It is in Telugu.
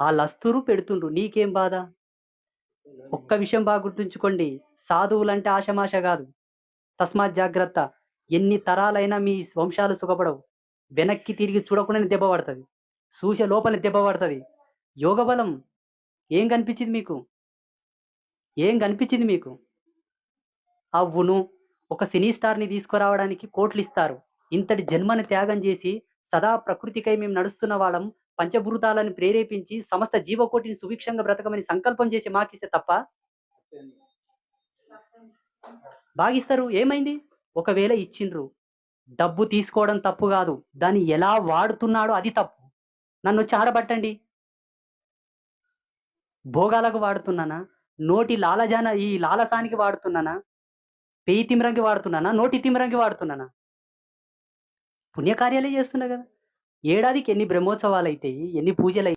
ఆ లస్తురు పెడుతుండ్రు. నీకేం బాధ? ఒక్క విషయం బాగా గుర్తుంచుకోండి. సాధువులంటే ఆశమాష కాదు తస్మాత్ జాగ్రత్త. ఎన్ని తరాలైనా మీ వంశాలు సుఖపడవు. వెనక్కి తిరిగి చూడకుండానే దెబ్బ పడతది. చూసే లోపల దెబ్బ పడతది. యోగ బలం ఏం కనిపించింది మీకు? ఏం కనిపించింది మీకు? అవును. ఒక సినీ స్టార్‌ని తీసుకురావడానికి కోట్లు ఇస్తారు ఇంతటి జన్మని త్యాగం చేసి సదా ప్రకృతికై మేము నడుస్తున్న వాళ్ళం. పంచభూతాలను ప్రేరేపించి సమస్త జీవకోటిని సుభిక్షంగా బ్రతకమని సంకల్పం చేసి మాకిస్తే తప్ప? భాగిస్తారు ఏమైంది? ఒకవేళ ఇచ్చిండ్రు. డబ్బు తీసుకోవడం తప్పు కాదు దాన్ని ఎలా వాడుతున్నాడో అది తప్పు. నన్ను ఆడబట్టండి. భోగాలకు వాడుతున్నానా? నోటి లాలజాన ఈ లాలసానికి వాడుతున్నానా? పెయి తిమిరంగి వాడుతున్నానా? నోటి తిమిరంగి వాడుతున్నానా? పుణ్యకార్యాలే చేస్తున్నా కదా ఏడాదికి ఎన్ని బ్రహ్మోత్సవాలైతయి? ఎన్ని పూజలై